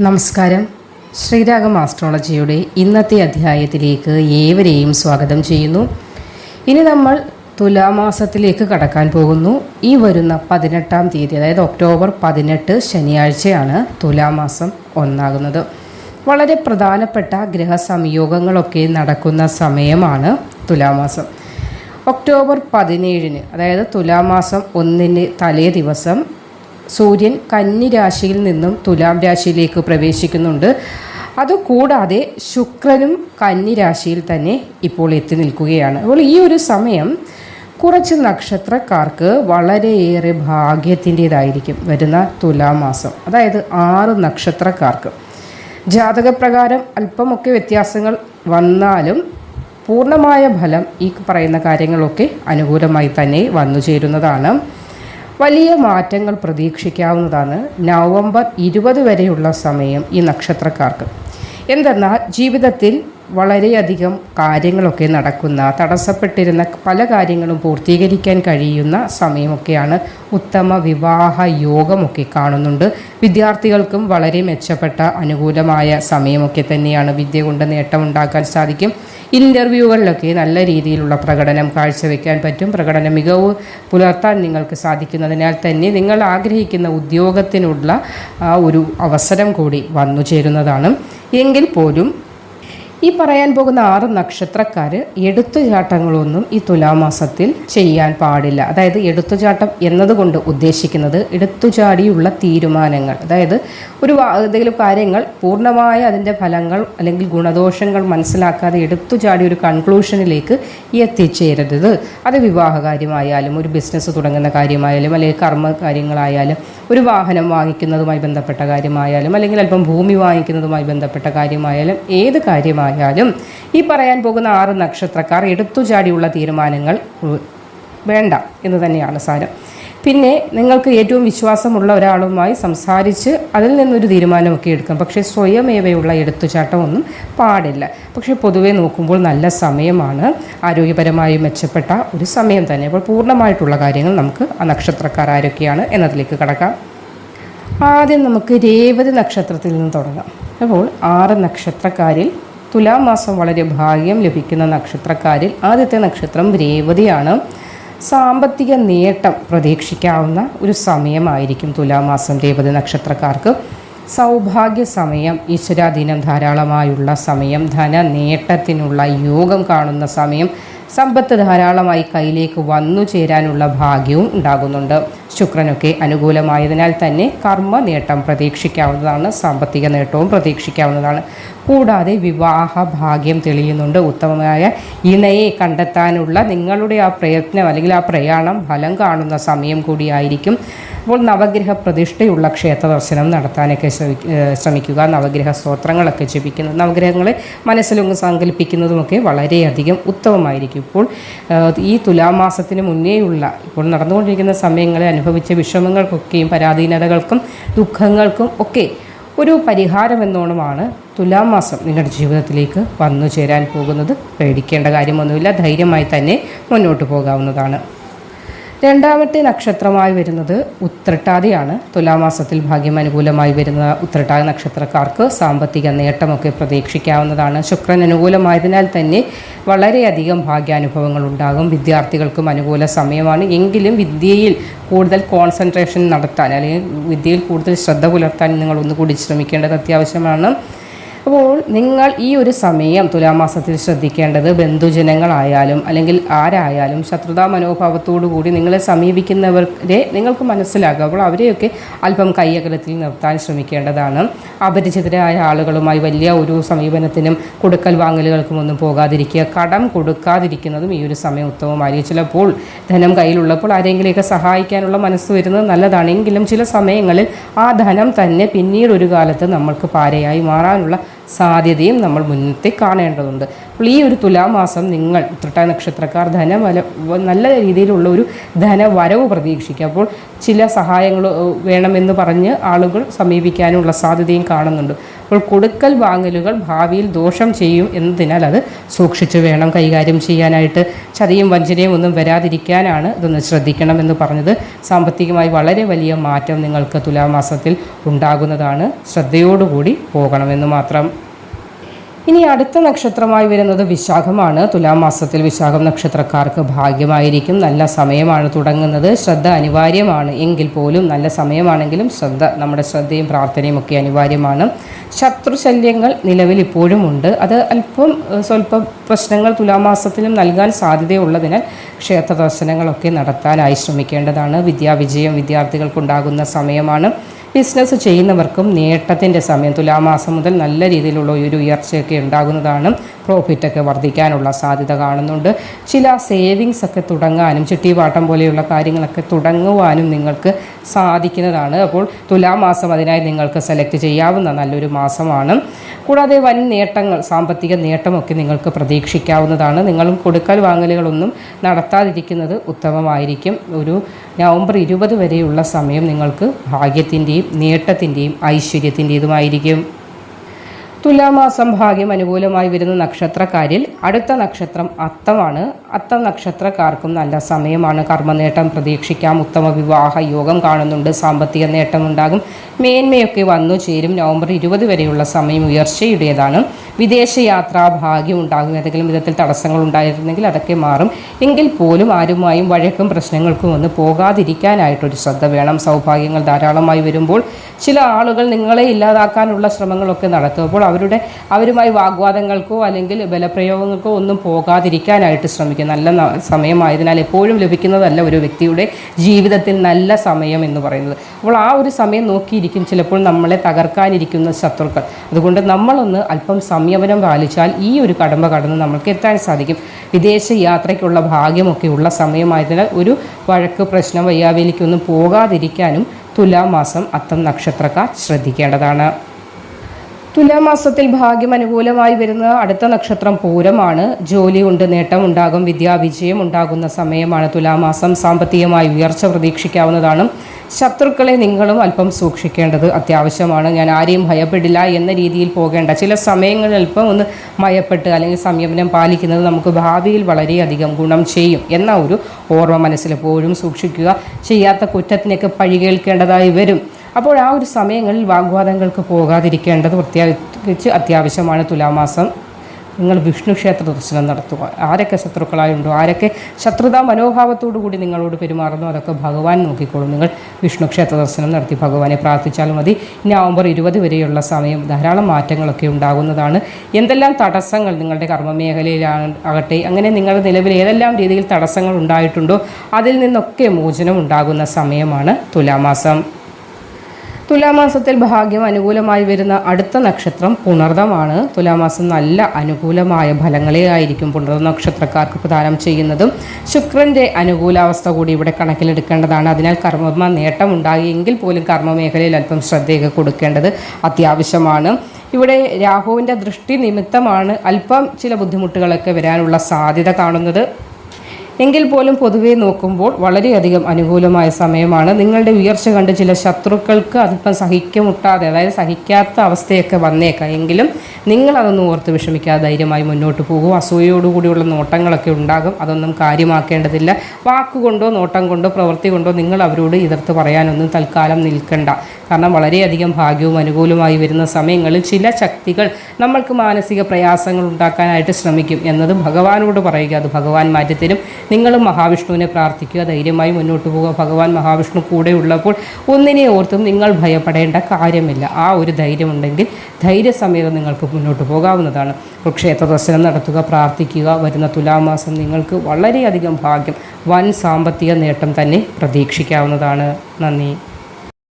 നമസ്കാരം. ശ്രീരാഗം ആസ്ട്രോളജിയുടെ ഇന്നത്തെ അധ്യായത്തിലേക്ക് ഏവരെയും സ്വാഗതം ചെയ്യുന്നു. ഇനി നമ്മൾ തുലാമാസത്തിലേക്ക് കടക്കാൻ പോകുന്നു. ഈ വരുന്ന പതിനെട്ടാം തീയതി അതായത് ഒക്ടോബർ പതിനെട്ട് ശനിയാഴ്ചയാണ് തുലാമാസം ഒന്നാകുന്നത്. വളരെ പ്രധാനപ്പെട്ട ഗ്രഹസംയോഗങ്ങളൊക്കെ നടക്കുന്ന സമയമാണ് തുലാമാസം. ഒക്ടോബർ പതിനേഴിന് അതായത് തുലാമാസം ഒന്നിന് തലേ ദിവസം സൂര്യൻ കന്നി രാശിയിൽ നിന്നും തുലാം രാശിയിലേക്ക് പ്രവേശിക്കുന്നുണ്ട്. അതുകൂടാതെ ശുക്രനും കന്നി രാശിയിൽ തന്നെ ഇപ്പോൾ എത്തി നിൽക്കുകയാണ്. അപ്പോൾ ഈ ഒരു സമയം കുറച്ച് നക്ഷത്രക്കാർക്ക് വളരെയേറെ ഭാഗ്യത്തിന്റേതായിരിക്കും വരുന്ന തുലാമാസം അതായത് ആറ് നക്ഷത്രക്കാർക്ക്. ജാതകപ്രകാരം അല്പമൊക്കെ വ്യത്യാസങ്ങൾ വന്നാലും പൂർണമായ ഫലം ഈ പറയുന്ന കാര്യങ്ങളൊക്കെ അനുകൂലമായി തന്നെ വന്നു ചേരുന്നതാണ് വലിയ മാറ്റങ്ങൾ പ്രതീക്ഷിക്കാവുന്നതാണ് നവംബർ ഇരുപത് വരെയുള്ള സമയം ഈ നക്ഷത്രക്കാർക്ക്. എന്തെന്നാൽ ജീവിതത്തിൽ വളരെയധികം കാര്യങ്ങളൊക്കെ നടക്കുന്ന തടസ്സപ്പെട്ടിരുന്ന പല കാര്യങ്ങളും പൂർത്തീകരിക്കാൻ കഴിയുന്ന സമയമൊക്കെയാണ് ഉത്തമ വിവാഹ യോഗമൊക്കെ കാണുന്നുണ്ട്. വിദ്യാർത്ഥികൾക്കും വളരെ മെച്ചപ്പെട്ട അനുകൂലമായ സമയമൊക്കെ തന്നെയാണ് വിദ്യ കൊണ്ട് നേട്ടമുണ്ടാക്കാൻ സാധിക്കും. ഇന്റർവ്യൂകളിലൊക്കെ നല്ല രീതിയിലുള്ള പ്രകടനം കാഴ്ചവെക്കാൻ പറ്റും. പ്രകടന മികവ് പുലർത്താൻ നിങ്ങൾക്ക് സാധിക്കുന്നതിനാൽ തന്നെ നിങ്ങൾ ആഗ്രഹിക്കുന്ന ഉദ്യോഗത്തിനുള്ള ഒരു അവസരം കൂടി വന്നു ചേരുന്നതാണ്. എങ്കിൽ പോലും ഈ പറയാൻ പോകുന്ന ആറ് നക്ഷത്രക്കാർ എടുത്തുചാട്ടങ്ങളൊന്നും ഈ തുലാമാസത്തിൽ ചെയ്യാൻ പാടില്ല. അതായത് എടുത്തുചാട്ടം എന്നതുകൊണ്ട് ഉദ്ദേശിക്കുന്നത് എടുത്തുചാടിയുള്ള തീരുമാനങ്ങൾ. അതായത് ഒരു ഏതെങ്കിലും കാര്യങ്ങൾ പൂർണമായ അതിന്റെ ഫലങ്ങൾ അല്ലെങ്കിൽ ഗുണദോഷങ്ങൾ മനസ്സിലാക്കാതെ എടുത്തുചാടി ഒരു കൺക്ലൂഷനിലേക്ക് എത്തിച്ചേരരുത്. അത് വിവാഹ കാര്യമായാലും ഒരു ബിസിനസ് തുടങ്ങുന്ന കാര്യമായാലും അല്ലെങ്കിൽ കർമ്മ കാര്യങ്ങളായാലും ഒരു വാഹനം വാങ്ങിക്കുന്നതുമായി ബന്ധപ്പെട്ട കാര്യമായാലും അല്ലെങ്കിൽ അല്പം ഭൂമി വാങ്ങിക്കുന്നതുമായി ബന്ധപ്പെട്ട കാര്യമായാലും ഏത് കാര്യമായാലും ഈ പറയാൻ പോകുന്ന ആറ് നക്ഷത്രക്കാർ എടുത്തുചാടിയുള്ള തീരുമാനങ്ങൾ വേണ്ട എന്ന് തന്നെയാണ് സാരം. പിന്നെ നിങ്ങൾക്ക് ഏറ്റവും വിശ്വാസമുള്ള ഒരാളുമായി സംസാരിച്ച് അതിൽ നിന്നൊരു തീരുമാനമൊക്കെ എടുക്കാം. പക്ഷേ സ്വയമേവയുള്ള എടുത്തുചാട്ടമൊന്നും പാടില്ല. പക്ഷേ പൊതുവേ നോക്കുമ്പോൾ നല്ല സമയമാണ്. ആരോഗ്യപരമായി മെച്ചപ്പെട്ട ഒരു സമയം തന്നെ. അപ്പോൾ പൂർണമായിട്ടുള്ള കാര്യങ്ങൾ നമുക്ക് ആ നക്ഷത്രക്കാർ ആരൊക്കെയാണ് എന്നതിലേക്ക് കടക്കാം. ആദ്യം നമുക്ക് രേവതി നക്ഷത്രത്തിൽ നിന്ന് തുടങ്ങാം. അപ്പോൾ ആറ് നക്ഷത്രക്കാരിൽ തുലാം മാസം വളരെ ഭാഗ്യം ലഭിക്കുന്ന നക്ഷത്രക്കാരിൽ ആദ്യത്തെ നക്ഷത്രം രേവതിയാണ്. സാമ്പത്തിക നേട്ടം പ്രതീക്ഷിക്കാവുന്ന ഒരു സമയമായിരിക്കും തുലാമാസം രേവതി നക്ഷത്രക്കാർക്ക്. സൗഭാഗ്യ സമയം ഈശ്വരാധീനം ധാരാളമായുള്ള സമയം ധന നേട്ടത്തിനുള്ള യോഗം കാണുന്ന സമയം സമ്പത്ത് ധാരാളമായി കയ്യിലേക്ക് വന്നു ചേരാനുള്ള ഭാഗ്യവും ഉണ്ടാകുന്നുണ്ട്. ശുക്രനൊക്കെ അനുകൂലമായതിനാൽ തന്നെ കർമ്മ നേട്ടം പ്രതീക്ഷിക്കാവുന്നതാണ് സാമ്പത്തിക നേട്ടവും പ്രതീക്ഷിക്കാവുന്നതാണ്. കൂടാതെ വിവാഹ ഭാഗ്യം തെളിയുന്നുണ്ട്. ഉത്തമമായ ഇണയെ കണ്ടെത്താനുള്ള നിങ്ങളുടെ ആ പ്രയത്നം അല്ലെങ്കിൽ ആ പ്രയാണം ഫലം കാണുന്ന സമയം കൂടിയായിരിക്കും. അപ്പോൾ നവഗ്രഹ പ്രതിഷ്ഠയുള്ള ക്ഷേത്ര ദർശനം നടത്താനൊക്കെ ശ്രമിക്കുക. നവഗ്രഹ സ്തോത്രങ്ങളൊക്കെ ജപിക്കുന്നത് നവഗ്രഹങ്ങളെ മനസ്സിലൊന്ന് സങ്കല്പിക്കുന്നതുമൊക്കെ വളരെയധികം ഉത്തമമായിരിക്കും. ഇപ്പോൾ ഈ തുലാമാസത്തിന് മുന്നേയുള്ള ഇപ്പോൾ നടന്നുകൊണ്ടിരിക്കുന്ന സമയങ്ങളെ അനുഭവിച്ച വിഷമങ്ങൾക്കൊക്കെയും പരാധീനതകൾക്കും ദുഃഖങ്ങൾക്കും ഒക്കെ ഒരു പരിഹാരം എന്നോണമാണ് തുലാം മാസം നിങ്ങളുടെ ജീവിതത്തിലേക്ക് വന്നു ചേരാൻ പോകുന്നത്. പേടിക്കേണ്ട കാര്യമൊന്നുമില്ല. ധൈര്യമായി തന്നെ മുന്നോട്ട് പോകാവുന്നതാണ്. രണ്ടാമത്തെ നക്ഷത്രമായി വരുന്നത് ഉത്രട്ടാതിയാണ്. തുലാമാസത്തിൽ ഭാഗ്യം അനുകൂലമായി വരുന്ന ഉത്രട്ടാതി നക്ഷത്രക്കാർക്ക് സാമ്പത്തിക നേട്ടമൊക്കെ പ്രതീക്ഷിക്കാവുന്നതാണ്. ശുക്രൻ അനുകൂലമായതിനാൽ തന്നെ വളരെയധികം ഭാഗ്യാനുഭവങ്ങൾ ഉണ്ടാകും. വിദ്യാർത്ഥികൾക്കും അനുകൂല സമയമാണ്. എങ്കിലും വിദ്യയിൽ കൂടുതൽ കോൺസെൻട്രേഷൻ നടത്താൻ അല്ലെങ്കിൽ വിദ്യയിൽ കൂടുതൽ ശ്രദ്ധ പുലർത്താൻ നിങ്ങൾ ഒന്നുകൂടി ശ്രമിക്കേണ്ടത് അത്യാവശ്യമാണ്. അപ്പോൾ നിങ്ങൾ ഈ ഒരു സമയം തുലാമാസത്തിൽ ശ്രദ്ധിക്കേണ്ടത് ബന്ധുജനങ്ങളായാലും അല്ലെങ്കിൽ ആരായാലും ശത്രുതാ മനോഭാവത്തോടു കൂടി നിങ്ങളെ സമീപിക്കുന്നവരെ നിങ്ങൾക്ക് മനസ്സിലാകും. അപ്പോൾ അവരെയൊക്കെ അല്പം കൈയകലത്തിൽ നിർത്താൻ ശ്രമിക്കേണ്ടതാണ്. അപരിചിതരായ ആളുകളുമായി വലിയ ഒരു സമീപനത്തിനും കൊടുക്കൽ വാങ്ങലുകൾക്കും ഒന്നും പോകാതിരിക്കുക കടം കൊടുക്കാതിരിക്കുന്നതും ഈ ഒരു സമയം ഉത്തമമായിരിക്കും. ചിലപ്പോൾ ധനം കയ്യിലുള്ളപ്പോൾ ആരെങ്കിലുമൊക്കെ സഹായിക്കാനുള്ള മനസ്സ് വരുന്നത് നല്ലതാണെങ്കിലും ചില സമയങ്ങളിൽ ആ ധനം തന്നെ പിന്നീട് ഒരു കാലത്ത് നമ്മൾക്ക് പാരയായി മാറാനുള്ള സാധ്യതയും നമ്മൾ മുന്നത്തെ കാണേണ്ടതുണ്ട്. അപ്പോൾ ഈ ഒരു തുലാമാസം നിങ്ങൾ ഉത്രട്ട നക്ഷത്രക്കാർ ധനവല നല്ല രീതിയിലുള്ള ഒരു ധനവരവ് പ്രതീക്ഷിക്കുക. അപ്പോൾ ചില സഹായങ്ങൾ വേണമെന്ന് പറഞ്ഞ് ആളുകൾ സമീപിക്കാനുള്ള സാധ്യതയും കാണുന്നുണ്ട്. അപ്പോൾ കൊടുക്കൽ വാങ്ങലുകൾ ഭാവിയിൽ ദോഷം ചെയ്യും എന്നതിനാൽ അത് സൂക്ഷിച്ചു വേണം കൈകാര്യം ചെയ്യാനായിട്ട്. ചതിയും വഞ്ചനയും ഒന്നും വരാതിരിക്കാനാണ് ഇതൊന്ന് ശ്രദ്ധിക്കണമെന്ന് പറഞ്ഞത്. സാമ്പത്തികമായി വളരെ വലിയ മാറ്റം നിങ്ങൾക്ക് തുലാമാസത്തിൽ ഉണ്ടാകുന്നതാണ്. ശ്രദ്ധയോടുകൂടി പോകണമെന്ന് മാത്രം. ഇനി അടുത്ത നക്ഷത്രമായി വരുന്നത് വിശാഖമാണ്. തുലാം മാസത്തിൽ വിശാഖം നക്ഷത്രക്കാർക്ക് ഭാഗ്യമായിരിക്കും. നല്ല സമയമാണ് തുടങ്ങുന്നത്. ശ്രദ്ധ അനിവാര്യമാണ്. എങ്കിൽ പോലും നല്ല സമയമാണെങ്കിലും ശ്രദ്ധ നമ്മുടെ ശ്രദ്ധയും പ്രാർത്ഥനയും ഒക്കെ അനിവാര്യമാണ്. ശത്രുശല്യങ്ങൾ നിലവിൽ ഇപ്പോഴും ഉണ്ട്. അത് അല്പം സ്വല്പം പ്രശ്നങ്ങൾ തുലാമാസത്തിലും നൽകാൻ സാധ്യതയുള്ളതിനാൽ ക്ഷേത്ര ദർശനങ്ങളൊക്കെ നടത്താനായി ശ്രമിക്കേണ്ടതാണ്. വിദ്യാവിജയം വിദ്യാർത്ഥികൾക്കുണ്ടാകുന്ന സമയമാണ്. ബിസിനസ് ചെയ്യുന്നവർക്കും നേട്ടത്തിന്റെ സമയം തുലാമാസം മുതൽ നല്ല രീതിയിലുള്ള ഒരു ഉയർച്ചയൊക്കെ ഉണ്ടാകുന്നതാണ് പ്രോഫിറ്റൊക്കെ വർദ്ധിക്കാനുള്ള സാധ്യത കാണുന്നുണ്ട്. ചില സേവിങ്സ് ഒക്കെ തുടങ്ങാനും ചിട്ടിവാട്ടം പോലെയുള്ള കാര്യങ്ങളൊക്കെ തുടങ്ങുവാനും നിങ്ങൾക്ക് സാധിക്കുന്നതാണ്. അപ്പോൾ തുലാമാസം അതിനായി നിങ്ങൾക്ക് സെലക്ട് ചെയ്യാവുന്ന നല്ലൊരു മാസമാണ്. കൂടാതെ വൻ നേട്ടങ്ങൾ സാമ്പത്തിക നേട്ടമൊക്കെ നിങ്ങൾക്ക് പ്രതീക്ഷിക്കാവുന്നതാണ്. നിങ്ങളും കൊടുക്കൽ വാങ്ങലുകളൊന്നും നടത്താതിരിക്കുന്നത് ഉത്തമമായിരിക്കും. ഒരു നവംബർ ഇരുപത് വരെയുള്ള സമയം നിങ്ങൾക്ക് ഭാഗ്യത്തിന്റെയും നേട്ടത്തിന്റെയും ഐശ്വര്യത്തിന്റെതുമായിരിക്കും തുലാമാസം ഭാഗ്യം അനുകൂലമായി വരുന്ന നക്ഷത്രക്കാരിൽ അടുത്ത നക്ഷത്രം അത്തമാണ്. അത്തം നക്ഷത്രക്കാർക്കും നല്ല സമയമാണ്. കർമ്മനേട്ടം പ്രതീക്ഷിക്കാം. ഉത്തമ വിവാഹ യോഗം കാണുന്നുണ്ട്. സാമ്പത്തിക നേട്ടമുണ്ടാകും മേന്മയൊക്കെ വന്നു ചേരും. നവംബർ ഇരുപത് വരെയുള്ള സമയം ഉയർച്ചയുടേതാണ്. വിദേശയാത്രാ ഭാഗ്യം ഉണ്ടാകും. ഏതെങ്കിലും വിധത്തിൽ തടസ്സങ്ങൾ ഉണ്ടായിരുന്നെങ്കിൽ അതൊക്കെ മാറും. എങ്കിൽ പോലും ആരുമായും വഴക്കും പ്രശ്നങ്ങൾക്കും ഒന്ന് പോകാതിരിക്കാനായിട്ടൊരു ശ്രദ്ധ വേണം. സൗഭാഗ്യങ്ങൾ ധാരാളമായി വരുമ്പോൾ ചില ആളുകൾ നിങ്ങളെ ഇല്ലാതാക്കാനുള്ള ശ്രമങ്ങളൊക്കെ നടത്തും അപ്പോൾ അവരുടെ അവരുമായി വാഗ്വാദങ്ങൾക്കോ അല്ലെങ്കിൽ ബലപ്രയോഗങ്ങൾക്കോ ഒന്നും പോകാതിരിക്കാനായിട്ട് ശ്രമിക്കും. നല്ല സമയമായതിനാൽ എപ്പോഴും ലഭിക്കുന്നതല്ല ഒരു വ്യക്തിയുടെ ജീവിതത്തിൽ നല്ല സമയം എന്ന് പറയുന്നത്. അപ്പോൾ ആ ഒരു സമയം നോക്കിയിരിക്കും ചിലപ്പോൾ നമ്മളെ തകർക്കാനിരിക്കുന്ന ശത്രുക്കൾ. അതുകൊണ്ട് നമ്മളൊന്ന് അല്പം സംയമനം പാലിച്ചാൽ ഈ ഒരു കടമ്പ കടന്ന് നമ്മൾക്ക് എത്താൻ സാധിക്കും. വിദേശ യാത്രയ്ക്കുള്ള ഭാഗ്യമൊക്കെ ഉള്ള സമയമായതിനാൽ ഒരു വഴക്ക് പ്രശ്നം വയ്യാവേലിക്കൊന്നും പോകാതിരിക്കാനും തുലാമാസം അത്തം നക്ഷത്രക്കാർ ശ്രദ്ധിക്കേണ്ടതാണ്. തുലാമാസത്തിൽ ഭാഗ്യം അനുകൂലമായി വരുന്ന അടുത്ത നക്ഷത്രം പൂരമാണ്. ജോലി കൊണ്ട് നേട്ടമുണ്ടാകും വിദ്യാവിജയം ഉണ്ടാകുന്ന സമയമാണ് തുലാമാസം സാമ്പത്തികമായി ഉയർച്ച പ്രതീക്ഷിക്കാവുന്നതാണ്. ശത്രുക്കളെ നിങ്ങളും അല്പം സൂക്ഷിക്കേണ്ടത് അത്യാവശ്യമാണ്. ഞാൻ ആരെയും ഭയപ്പെടില്ല എന്ന രീതിയിൽ പോകേണ്ട. ചില സമയങ്ങളിൽ അല്പം ഒന്ന് മയപ്പെട്ട് അല്ലെങ്കിൽ സംയമനം പാലിക്കുന്നത് നമുക്ക് ഭാവിയിൽ വളരെയധികം ഗുണം ചെയ്യും എന്ന ഒരു ഓർമ്മ മനസ്സിലെപ്പോഴും സൂക്ഷിക്കുക. ചെയ്യാത്ത കുറ്റത്തിനൊക്കെ പഴികേൽക്കേണ്ടതായി വരും. അപ്പോൾ ആ ഒരു സമയങ്ങളിൽ വാഗ്വാദങ്ങൾക്ക് പോകാതിരിക്കേണ്ടത് പ്രത്യേകിച്ച് അത്യാവശ്യമാണ് തുലാമാസം. നിങ്ങൾ വിഷ്ണു ക്ഷേത്ര ദർശനം നടത്തുക. ആരൊക്കെ ശത്രുക്കളായുണ്ടോ ആരൊക്കെ ശത്രുതാ മനോഭാവത്തോടു കൂടി നിങ്ങളോട് പെരുമാറുന്നു അതൊക്കെ ഭഗവാൻ നോക്കിക്കോളും. നിങ്ങൾ വിഷ്ണു ക്ഷേത്ര ദർശനം നടത്തി ഭഗവാനെ പ്രാർത്ഥിച്ചാൽ മതി. നവംബർ ഇരുപത് വരെയുള്ള സമയം ധാരാളം മാറ്റങ്ങളൊക്കെ ഉണ്ടാകുന്നതാണ്. എന്തെല്ലാം തടസ്സങ്ങൾ നിങ്ങളുടെ കർമ്മമേഖലയിലാണ് ആകട്ടെ അങ്ങനെ നിങ്ങളുടെ നിലവിൽ ഏതെല്ലാം രീതിയിൽ തടസ്സങ്ങൾ ഉണ്ടായിട്ടുണ്ടോ അതിൽ നിന്നൊക്കെ മോചനം ഉണ്ടാകുന്ന സമയമാണ് തുലാമാസം. തുലാമാസത്തിൽ ഭാഗ്യം അനുകൂലമായി വരുന്ന അടുത്ത നക്ഷത്രം പുണർദമാണ്. തുലാമാസം നല്ല അനുകൂലമായ ഫലങ്ങളെ ആയിരിക്കും പുണർദ നക്ഷത്രക്കാർക്ക് പ്രദാനം ചെയ്യുന്നതും. ശുക്രന്റെ അനുകൂലാവസ്ഥ കൂടി ഇവിടെ കണക്കിലെടുക്കേണ്ടതാണ്. അതിനാൽ കർമ്മ നേട്ടം ഉണ്ടാകിയെങ്കിൽ പോലും കർമ്മമേഖലയിൽ അല്പം ശ്രദ്ധയൊക്കെ കൊടുക്കേണ്ടത് അത്യാവശ്യമാണ്. ഇവിടെ രാഹുവിന്റെ ദൃഷ്ടി നിമിത്തമാണ് അല്പം ചില ബുദ്ധിമുട്ടുകളൊക്കെ വരാനുള്ള സാധ്യത കാണുന്നത്. എങ്കിൽ പോലും പൊതുവെ നോക്കുമ്പോൾ വളരെയധികം അനുകൂലമായ സമയമാണ്. നിങ്ങളുടെ ഉയർച്ച കണ്ട് ചില ശത്രുക്കൾക്ക് അല്പം സഹിക്കമുട്ടാതെ അതായത് സഹിക്കാത്ത അവസ്ഥയൊക്കെ വന്നേക്കാം. എങ്കിലും നിങ്ങളതൊന്നും ഓർത്ത് വിഷമിക്കാതെ ധൈര്യമായി മുന്നോട്ട് പോകും. അസൂയയോടുകൂടിയുള്ള നോട്ടങ്ങളൊക്കെ ഉണ്ടാകും. അതൊന്നും കാര്യമാക്കേണ്ടതില്ല. വാക്കുകൊണ്ടോ നോട്ടം കൊണ്ടോ പ്രവൃത്തി കൊണ്ടോ നിങ്ങൾ അവരോട് എതിർത്ത് പറയാനൊന്നും തൽക്കാലം നിൽക്കണ്ട. കാരണം വളരെയധികം ഭാഗ്യവും അനുകൂലമായി വരുന്ന സമയങ്ങളിൽ ചില ശക്തികൾ നമ്മൾക്ക് മാനസിക പ്രയാസങ്ങൾ ഉണ്ടാക്കാനായിട്ട് ശ്രമിക്കും എന്നത് ഭഗവാനോട് പറയുക. അത് ഭഗവാൻ മാറ്റിത്തരും. നിങ്ങളും മഹാവിഷ്ണുവിനെ പ്രാർത്ഥിക്കുക ധൈര്യമായി മുന്നോട്ട് പോവുക. ഭഗവാൻ മഹാവിഷ്ണു കൂടെ ഉള്ളപ്പോൾ ഒന്നിനെ ഓർത്തും നിങ്ങൾ ഭയപ്പെടേണ്ട കാര്യമില്ല. ആ ഒരു ധൈര്യമുണ്ടെങ്കിൽ ധൈര്യസമേതം നിങ്ങൾക്ക് മുന്നോട്ട് പോകാവുന്നതാണ്. അപ്പോൾ ക്ഷേത്ര ദർശനം നടത്തുക പ്രാർത്ഥിക്കുക വരുന്ന തുലാമാസം നിങ്ങൾക്ക് വളരെയധികം ഭാഗ്യം വൻ സാമ്പത്തിക നേട്ടം തന്നെ പ്രതീക്ഷിക്കാവുന്നതാണ്. നന്ദി.